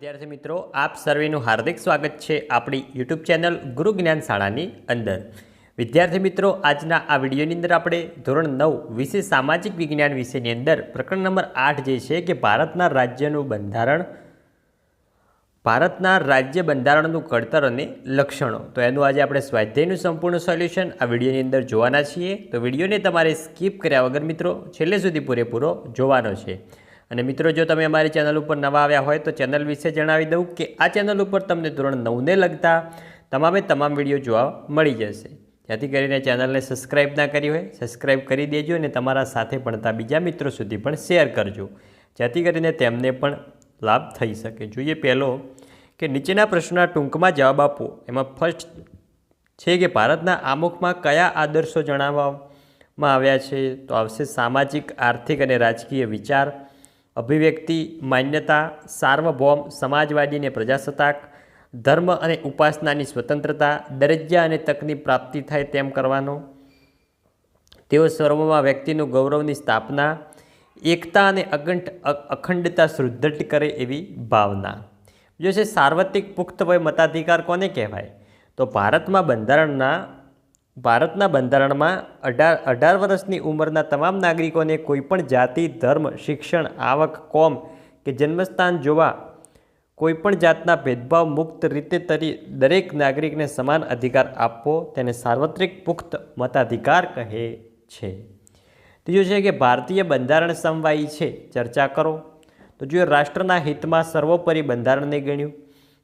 વિદ્યાર્થી મિત્રો, આપ સર્વેનું હાર્દિક સ્વાગત છે આપણી યુટ્યુબ ચેનલ ગુરુ જ્ઞાન શાળાની અંદર. વિદ્યાર્થી મિત્રો, આજના આ વિડીયોની અંદર આપણે ધોરણ નવ વિશે સામાજિક વિજ્ઞાન વિષયની અંદર પ્રકરણ નંબર આઠ જે છે કે ભારતના રાજ્યનું બંધારણ, ભારતના રાજ્ય બંધારણનું ઘડતર અને લક્ષણો. તો એનું આજે આપણે સ્વાધ્યાયનું સંપૂર્ણ સોલ્યુશન આ વિડીયોની અંદર જોવાના છીએ. તો વિડીયોને તમારે સ્કીપ કર્યા વગર મિત્રો, છેલ્લે સુધી પૂરેપૂરો જોવાનો છે. અને મિત્રો, જો તમે અમારી ચેનલ ઉપર નવા આવ્યા હોય તો ચેનલ વિશે જણાવી દઉં કે આ ચેનલ ઉપર તમને ધોરણ નવને લગતા તમામે તમામ વીડિયો જોવા મળી જશે. જેથી કરીને ચેનલને સબસ્ક્રાઈબ ના કરી હોય સબસ્ક્રાઈબ કરી દેજો અને તમારા સાથે ભણતા બીજા મિત્રો સુધી પણ શેર કરજો. જેથી કરીને તેમને પણ લાભ થઈ શકે. જોઈએ પહેલો કે નીચેના પ્રશ્નના ટૂંકમાં જવાબ આપો. એમાં ફર્સ્ટ છે કે ભારતના આમુખમાં કયા આદર્શો જણાવવામાં આવ્યા છે? તો આવશે સામાજિક, આર્થિક અને રાજકીય વિચાર. અભિવ્યક્તિ, માન્યતા, સાર્વભૌમ સમાજવાદી અને પ્રજાસત્તાક, ધર્મ અને ઉપાસનાની સ્વતંત્રતા, દરજ્જા અને તકની પ્રાપ્તિ થાય તેમ કરવાનો. તેઓ સર્વમાં વ્યક્તિનું ગૌરવની સ્થાપના, એકતા અને અગંઠ અખંડતા સુદૃઢ કરે એવી ભાવના. જો છે સાર્વત્રિક પુખ્ત વય મતાધિકાર કોને કહેવાય? તો ભારતમાં બંધારણના ભારતના બંધારણમાં અઢાર અઢાર વર્ષની ઉંમરના તમામ નાગરિકોને કોઈપણ જાતિ, ધર્મ, શિક્ષણ, આવક, કોમ કે જન્મસ્થાન જોવા કોઈપણ જાતના ભેદભાવ મુક્ત રીતે તરી દરેક નાગરિકને સમાન અધિકાર આપવો તેને સાર્વત્રિક પુખ્ત મતાધિકાર કહે છે. ત્રીજું છે કે ભારતીય બંધારણ સમવાયી છે. ચર્ચા કરો. તો જો રાષ્ટ્રના હિતમાં સર્વોપરી બંધારણને ગણ્યું,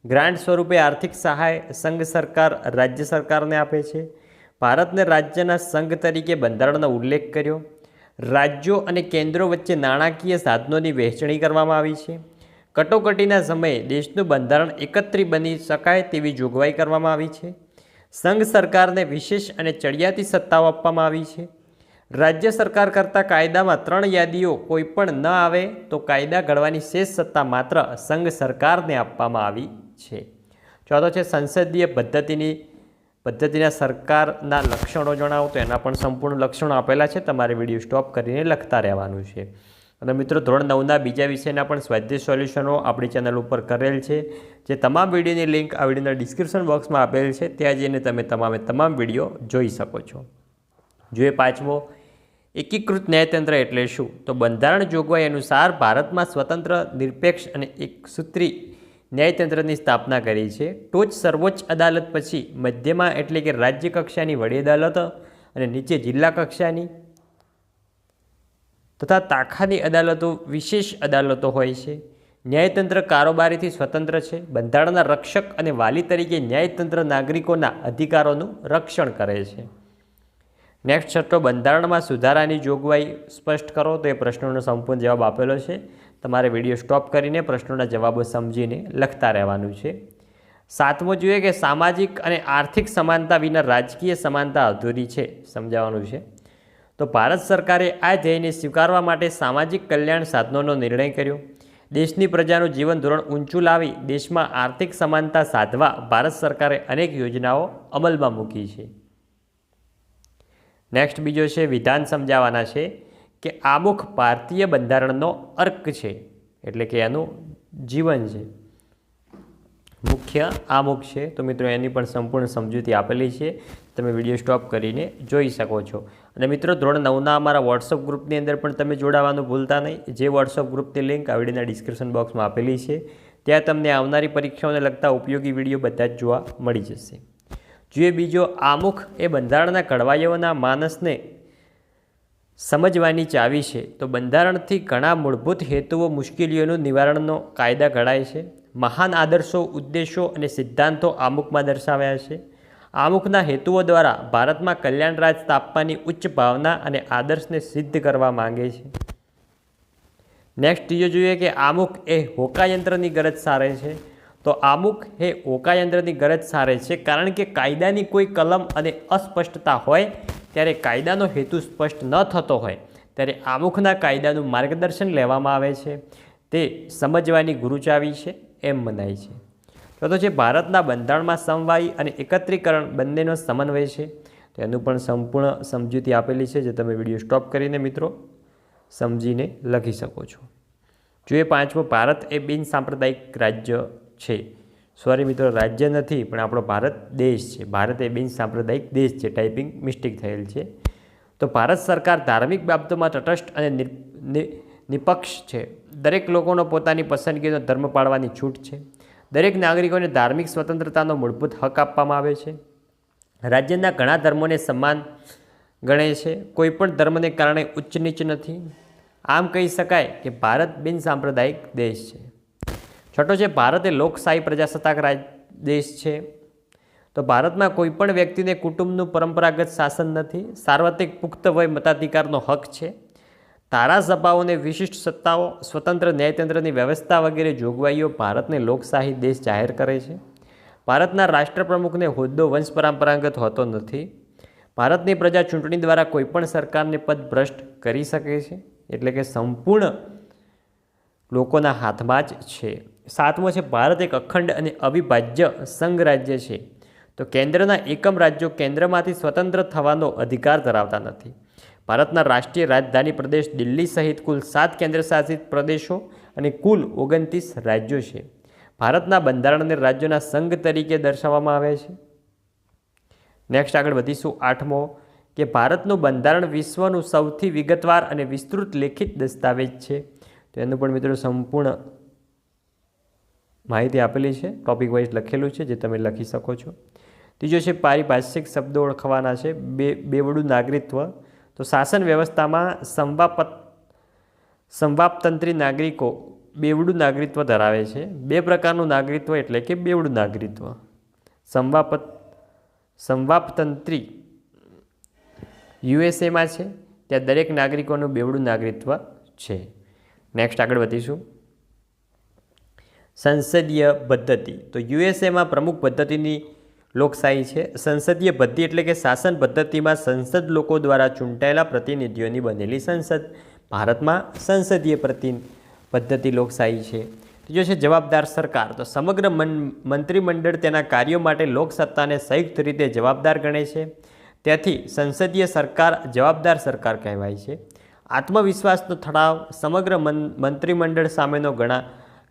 ગ્રાન્ટ સ્વરૂપે આર્થિક સહાય સંઘ સરકાર, રાજ્ય સરકારને આપે છે. ભારતને રાજ્યના સંઘ તરીકે બંધારણનો ઉલ્લેખ કર્યો. રાજ્યો અને કેન્દ્રો વચ્ચે નાણાકીય સાધનોની વહેંચણી કરવામાં આવી છે. કટોકટીના સમયે દેશનું બંધારણ એકત્રી બની શકાય તેવી જોગવાઈ કરવામાં આવી છે. સંઘ સરકારને વિશેષ અને ચડિયાતી સત્તાઓ આપવામાં આવી છે. રાજ્ય સરકાર કરતા કાયદામાં ત્રણ યાદીઓ કોઈ પણ ન આવે તો કાયદા ઘડવાની શેષ સત્તા માત્ર સંઘ સરકારને આપવામાં આવી છે. ચોથો છે સંસદીય પદ્ધતિની પદ્ધતિના સરકારના લક્ષણો જણાવો તો એના પણ સંપૂર્ણ લક્ષણો આપેલા છે. તમારે વીડિયો સ્ટોપ કરીને લખતા રહેવાનું છે. અને મિત્રો, ધોરણ નવના બીજા વિષયના પણ સ્વાધ્યાય સોલ્યુશનો આપણી ચેનલ ઉપર કરેલ છે. જે તમામ વિડીયોની લિંક આ વિડીયોના ડિસ્ક્રિપ્શન બોક્સમાં આપેલ છે. ત્યાં જઈને તમે તમામે તમામ વીડિયો જોઈ શકો છો. જોઈએ પાંચમો, એકીકૃત ન્યાયતંત્ર એટલે શું? તો બંધારણ જોગવાઈ અનુસાર ભારતમાં સ્વતંત્ર, નિરપેક્ષ અને એકસૂત્રી ન્યાયતંત્રની સ્થાપના કરી છે. ટોચ સર્વોચ્ચ અદાલત પછી મધ્યમાં એટલે કે રાજ્ય કક્ષાની વડી અદાલત અને નીચે જિલ્લા કક્ષાની તથા તાખાની અદાલતો વિશેષ અદાલતો હોય છે. ન્યાયતંત્ર કારોબારીથી સ્વતંત્ર છે. બંધારણના રક્ષક અને વાલી તરીકે ન્યાયતંત્ર નાગરિકોના અધિકારોનું રક્ષણ કરે છે. નેક્સ્ટ છઠ્ઠો, બંધારણમાં સુધારાની જોગવાઈ સ્પષ્ટ કરો. તો એ પ્રશ્નોનો સંપૂર્ણ જવાબ આપેલો છે. તમારે વીડિયો સ્ટોપ કરીને પ્રશ્નોના જવાબો સમજીને લખતા રહેવાનું છે. સાતમો જોઈએ કે સામાજિક અને આર્થિક સમાનતા વિના રાજકીય સમાનતા અધૂરી છે. સમજાવવાનું છે. તો ભારત સરકારે આ ધ્યેયને સ્વીકારવા માટે સામાજિક કલ્યાણ સાધનોનો નિર્ણય કર્યો. દેશની પ્રજાનું જીવન ધોરણ ઊંચું લાવી દેશમાં આર્થિક સમાનતા સાધવા ભારત સરકારે અનેક યોજનાઓ અમલમાં મૂકી છે. નેક્સ્ટ બીજો છે, વિધાન સમજાવવાના છે. કે આમુખ ભારતીય બંધારણનો અર્ક છે, એટલે કે એનું જીવન છે. મુખ્ય આમુખ છે, તો મિત્રો એની પણ સંપૂર્ણ સમજૂતી આપેલી છે. તમે વીડિયો સ્ટોપ કરીને જોઈ શકો છો. અને મિત્રો ધોરણ નવના અમારા વોટ્સઅપ ગ્રુપની અંદર પણ તમે જોડાવાનું ભૂલતા નહીં. જે વોટ્સઅપ ગ્રુપની લિંક આ વિડીયોના ડિસ્ક્રિપ્શન બોક્સમાં આપેલી છે, ત્યાં તમને આવનારી પરીક્ષાઓને લગતા ઉપયોગી વીડિયો બધા જ જોવા મળી જશે. જોઈએ બીજો આમુખ એ બંધારણના કડવાઈઓના માનસને સમજવાની ચાવી છે, તો બંધારણથી ઘણા મૂળભૂત હેતુઓ, મુશ્કેલીઓનું નિવારણનો કાયદા ઘડાય છે. મહાન આદર્શો, ઉદ્દેશો અને સિદ્ધાંતો આમુખમાં દર્શાવ્યા છે. આમુખના હેતુઓ દ્વારા ભારતમાં કલ્યાણ રાજ સ્થાપવાની ઉચ્ચ ભાવના અને આદર્શને સિદ્ધ કરવા માંગે છે. નેક્સ્ટ જો જોઈએ કે આમુખ એ હોકાયંત્રની ગરજ સારે છે. તો આમુખ એ હોકાયંત્રની ગરજ સારે છે, કારણ કે કાયદાની કોઈ કલમ અને અસ્પષ્ટતા હોય ત્યારે કાયદાનો હેતુ સ્પષ્ટ ન થતો હોય, ત્યારે આમુખના કાયદાનું માર્ગદર્શન લેવામાં આવે છે. તે સમજવાની ગુરુચાવી છે, એમ મનાય છે. ચોથો છે, ભારતના બંધારણમાં સમવાય અને એકત્રીકરણ બંનેનો સમન્વય છે. તો એનું પણ સંપૂર્ણ સમજૂતી આપેલી છે, જે તમે વીડિયો સ્ટોપ કરીને મિત્રો સમજીને લખી શકો છો. જોઈએ પાંચમો, ભારત એ બિન સાંપ્રદાયિક રાજ્ય છે. સોરી મિત્રો, રાજ્ય નથી, પણ આપણો ભારત દેશ છે. ભારત એ બિન સાંપ્રદાયિક દેશ છે. ટાઈપિંગ મિસ્ટેક થયેલ છે. તો ભારત સરકાર ધાર્મિક બાબતોમાં તટસ્થ અને નિપક્ષ છે. દરેક લોકોનો પોતાની પસંદગીનો ધર્મ પાળવાની છૂટ છે. દરેક નાગરિકોને ધાર્મિક સ્વતંત્રતાનો મૂળભૂત હક આપવામાં આવે છે. રાજ્યના ઘણા ધર્મોને સમાન ગણે છે. કોઈપણ ધર્મને કારણે ઉચ્ચ નીચ નથી. આમ કહી શકાય કે ભારત બિન સાંપ્રદાયિક દેશ છે. છઠ્ઠો છે, ભારત એ લોકશાહી પ્રજાસત્તાક રાજ દેશ છે. તો ભારતમાં કોઈપણ વ્યક્તિને કુટુંબનું પરંપરાગત શાસન નથી, સાર્વત્રિક પુખ્ત વય મતાધિકારનો હક છે. ધારાસભાઓને વિશિષ્ટ સત્તાઓ, સ્વતંત્ર ન્યાયતંત્રની વ્યવસ્થા વગેરે જોગવાઈઓ ભારતને લોકશાહી દેશ જાહેર કરે છે. ભારતના રાષ્ટ્રપ્રમુખને હોદ્દો વંશ પરંપરાગત હોતો નથી. ભારતની પ્રજા ચૂંટણી દ્વારા કોઈપણ સરકારને પદ ભ્રષ્ટ કરી શકે છે. એટલે કે સંપૂર્ણ લોકોના હાથમાં જ છે. સાતમો છે, ભારત એક અખંડ અને અવિભાજ્ય સંઘ રાજ્ય છે. તો કેન્દ્રના એકમ રાજ્યો કેન્દ્રમાંથી સ્વતંત્ર થવાનો અધિકાર ધરાવતા નથી. ભારતના રાષ્ટ્રીય રાજધાની પ્રદેશ દિલ્હી સહિત કુલ સાત કેન્દ્રશાસિત પ્રદેશો અને કુલ ઓગણત્રીસ રાજ્યો છે. ભારતના બંધારણને રાજ્યોના સંઘ તરીકે દર્શાવવામાં આવે છે. નેક્સ્ટ આગળ વધીશું આઠમો, કે ભારતનું બંધારણ વિશ્વનું સૌથી વિગતવાર અને વિસ્તૃત લેખિત દસ્તાવેજ છે. તો એનું પણ મિત્રો સંપૂર્ણ માહિતી આપેલી છે ટોપિક વાઇઝ લખેલું છે, જે તમે લખી શકો છો. ત્રીજો છે, પારિભાષિક શબ્દો ઓળખવાના છે, બે, બેવડું નાગરિકત્વ તો શાસન વ્યવસ્થામાં સંવાપત, સંવાપતંત્રી નાગરિકો બેવડું નાગરિકત્વ ધરાવે છે. બે પ્રકારનું નાગરિકત્વ એટલે કે બેવડું નાગરિકત્વ સંવાપત, સંવાપતંત્રી યુએસએમાં છે, ત્યાં દરેક નાગરિકોનું બેવડું નાગરિકત્વ છે. નેક્સ્ટ આગળ વધીશું. સંસદીય પદ્ધતિ. તો યુએસએમાં પ્રમુખ પદ્ધતિની લોકશાહી છે. સંસદીય પદ્ધતિ એટલે કે શાસન પદ્ધતિમાં સંસદ લોકો દ્વારા ચૂંટાયેલા પ્રતિનિધિઓની બનેલી સંસદ. ભારતમાં સંસદીય પ્રતિ પદ્ધતિ લોકશાહી છે. ત્રીજો છે જવાબદાર સરકાર, તો સમગ્ર મન, મંત્રીમંડળ તેના કાર્યો માટે લોકસત્તાને સંયુક્ત રીતે જવાબદાર ગણે છે. ત્યાંથી સંસદીય સરકાર જવાબદાર સરકાર કહેવાય છે. આત્મવિશ્વાસનો ઠરાવ, સમગ્ર મંત્રીમંડળ સામેનો ગણા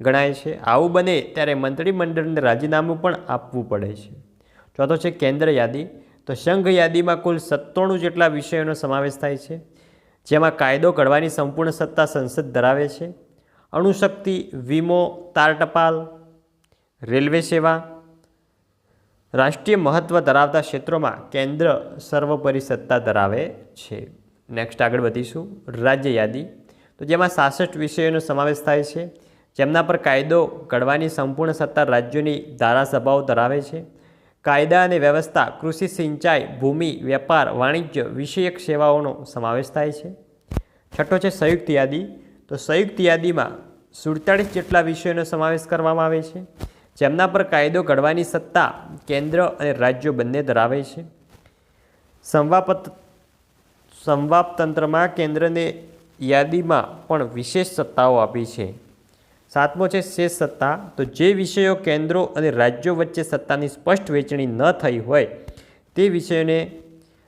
ગણાય છે. આવું બને ત્યારે મંત્રીમંડળને રાજીનામું પણ આપવું પડે છે. ચોથો છે કેન્દ્ર યાદી. તો સંઘ યાદીમાં કુલ સત્તાણું જેટલા વિષયોનો સમાવેશ થાય છે, જેમાં કાયદો ઘડવાની સંપૂર્ણ સત્તા સંસદ ધરાવે છે. અણુશક્તિ, વીમો, તાર ટપાલ, રેલવે સેવા, રાષ્ટ્રીય મહત્ત્વ ધરાવતા ક્ષેત્રોમાં કેન્દ્ર સર્વોપરી સત્તા ધરાવે છે. નેક્સ્ટ આગળ વધીશું. રાજ્ય યાદી. તો જેમાં સાસઠ વિષયોનો સમાવેશ થાય છે. જેમના પર કાયદો ઘડવાની સંપૂર્ણ સત્તા રાજ્યોની ધારાસભાઓ ધરાવે છે. કાયદા અને વ્યવસ્થા, કૃષિ સિંચાઈ, ભૂમિ, વેપાર, વાણિજ્ય વિષયક સેવાઓનો સમાવેશ થાય છે. છઠ્ઠો છે સંયુક્ત યાદી. તો સંયુક્ત યાદીમાં સુડતાળીસ જેટલા વિષયોનો સમાવેશ કરવામાં આવે છે, જેમના પર કાયદો ઘડવાની સત્તા કેન્દ્ર અને રાજ્યો બંને ધરાવે છે. સંવાપત, સંવાપતંત્રમાં કેન્દ્રને યાદીમાં પણ વિશેષ સત્તાઓ આપી છે. સાતમો છે શેષ સત્તા. તો જે વિષયો કેન્દ્રો અને રાજ્યો વચ્ચે સત્તાની સ્પષ્ટ વહેંચણી ન થઈ હોય, તે વિષયોને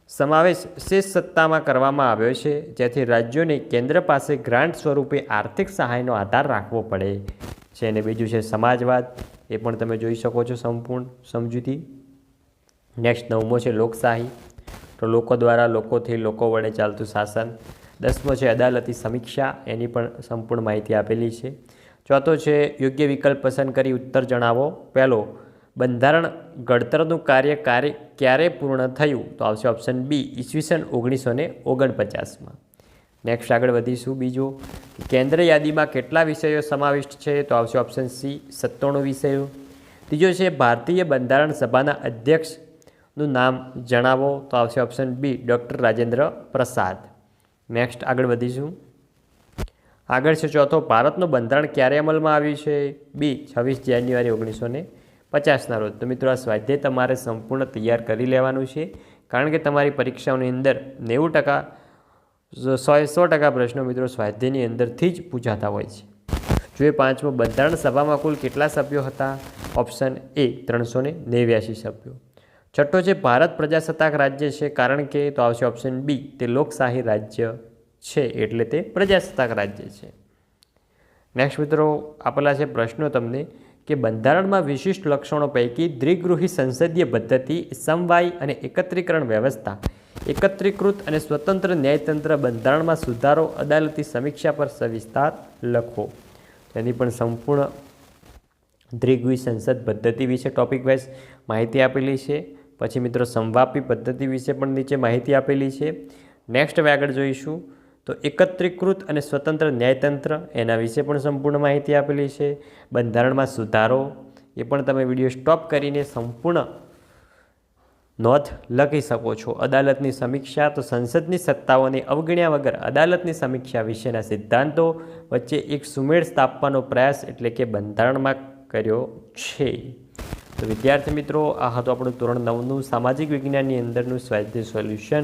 સમાવેશ શેષ સત્તામાં કરવામાં આવ્યો છે, જેથી રાજ્યોને કેન્દ્ર પાસે ગ્રાન્ટ સ્વરૂપે આર્થિક સહાયનો આધાર રાખવો પડે છે. અને બીજું છે સમાજવાદ. એ પણ તમે જોઈ શકો છો સંપૂર્ણ સમજૂતી. નેક્સ્ટ નવમો છે લોકશાહી. તો લોકો દ્વારા લોકોથી લોકો વડે ચાલતું શાસન. દસમો છે અદાલતી સમીક્ષા. એની પણ સંપૂર્ણ માહિતી આપેલી છે. ચોથો છે, યોગ્ય વિકલ્પ પસંદ કરી ઉત્તર જણાવો. પહેલો, બંધારણ ઘડતરનું કાર્ય કાર્ય ક્યારે પૂર્ણ થયું? તો આવશે ઓપ્શન બી ઈસવીસન ઓગણીસો ને ઓગણપચાસમાં. નેક્સ્ટ આગળ વધીશું. બીજું, કેન્દ્ર યાદીમાં કેટલા વિષયો સમાવિષ્ટ છે? તો આવશે ઓપ્શન સી સત્તાણું વિષયો. ત્રીજો છે, ભારતીય બંધારણ સભાના અધ્યક્ષનું નામ જણાવો. તો આવશે option B doctor Rajendra Prasad. Next આગળ વધીશું. આગળ છે ચોથો, ભારતનું બંધારણ ક્યારે અમલમાં આવ્યું છે? બી, છવ્વીસ જાન્યુઆરી ઓગણીસો ને પચાસના રોજ. તો મિત્રો, આ સ્વાધ્યાય તમારે સંપૂર્ણ તૈયાર કરી લેવાનું છે. કારણ કે તમારી પરીક્ષાઓની અંદર નેવું ટકા, સો સો ટકા પ્રશ્નો મિત્રો સ્વાધ્યાયની અંદરથી જ પૂછાતા હોય છે. જો એ પાંચમો, બંધારણ સભામાં કુલ કેટલા સભ્યો હતા? ઓપ્શન એ, ત્રણસો ને નેવ્યાસી સભ્યો. છઠ્ઠો છે, ભારત પ્રજાસત્તાક રાજ્ય છે. કારણ કે, તો આવશે ઓપ્શન બી, તે લોકશાહી રાજ્ય છે એટલે તે પ્રજાસત્તાક રાજ્ય છે. નેક્સ્ટ મિત્રો, આપેલા છે પ્રશ્નો તમને કે બંધારણમાં વિશિષ્ટ લક્ષણો પૈકી દ્વિગૃહી સંસદીય પદ્ધતિ, સમવાય અને એકત્રીકરણ વ્યવસ્થા, એકત્રીકૃત અને સ્વતંત્ર ન્યાયતંત્ર બંધારણમાં સુધારો અદાલતી સમીક્ષા પર સવિસ્તાર લખો. તેની પણ સંપૂર્ણ દ્વિગૃહી સંસદ પદ્ધતિ વિશે ટોપિક વાઇઝ માહિતી આપેલી છે. પછી મિત્રો સંવાપી પદ્ધતિ વિશે પણ નીચે માહિતી આપેલી છે. નેક્સ્ટ હવે આગળ જોઈશું. તો એકત્રીકૃત અને સ્વતંત્ર ન્યાયતંત્ર એના વિશે પણ સંપૂર્ણ માહિતી આપેલી છે. બંધારણમાં સુધારો એ પણ તમે વીડિયો સ્ટોપ કરીને સંપૂર્ણ નોંધ લખી શકો છો. અદાલતની સમીક્ષા તો સંસદની સત્તાઓને અવગણ્યા વગર અદાલતની સમીક્ષા વિશેના સિદ્ધાંતો વચ્ચે એક સુમેળ સ્થાપવાનો પ્રયાસ એટલે કે બંધારણમાં કર્યો છે. તો વિદ્યાર્થી મિત્રો, આ હતું આપણું ધોરણ નવનું સામાજિક વિજ્ઞાનની અંદરનું સ્વાધ્યાય સોલ્યુશન.